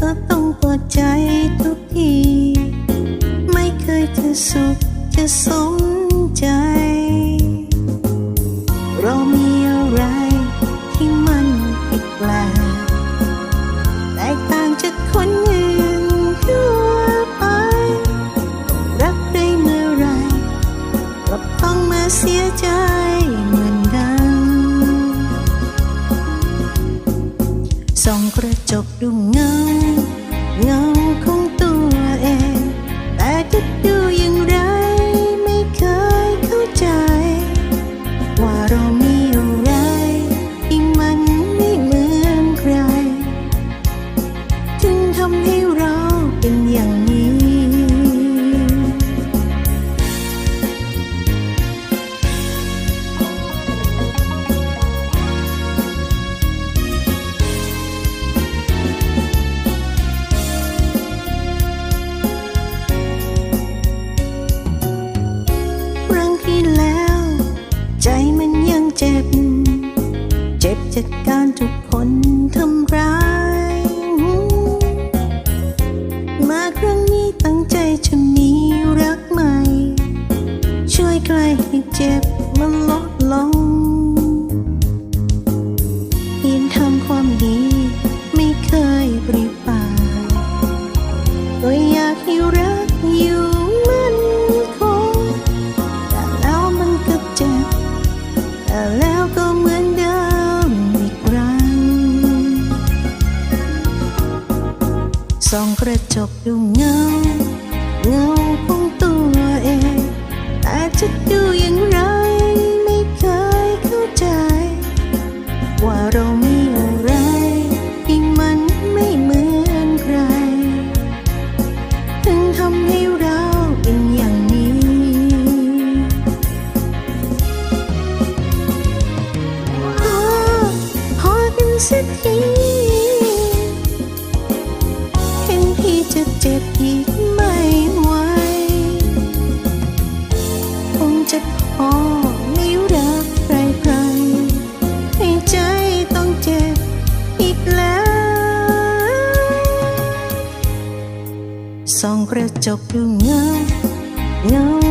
ก็ต้องปวดใจทุกที ไม่เคยจะสุขจะสมใจ เรามีอะไรที่มันผิดแปลกแตกต่างจากคนอื่นทั่วไป รักได้เมื่อไรก็ต้องมาเสียใจเหมือนดังส่องกระจกดูง ของตัวเอง แต่จะดูอย่างไร การทุกคนทำร้าย มาครั้งนี้ตั้งใจจะมีรักใหม่ ช่วยใครให้เจ็บ ส่องกระจกดูเงา เงาของตัวเองแต่จะดูอย่าง ที่จะเจ็บอีกไม่ไหวคงจะพอไม่รักใครใครให้ใจต้องเจ็บอีกแล้วส่องกระจกดูเงาเงา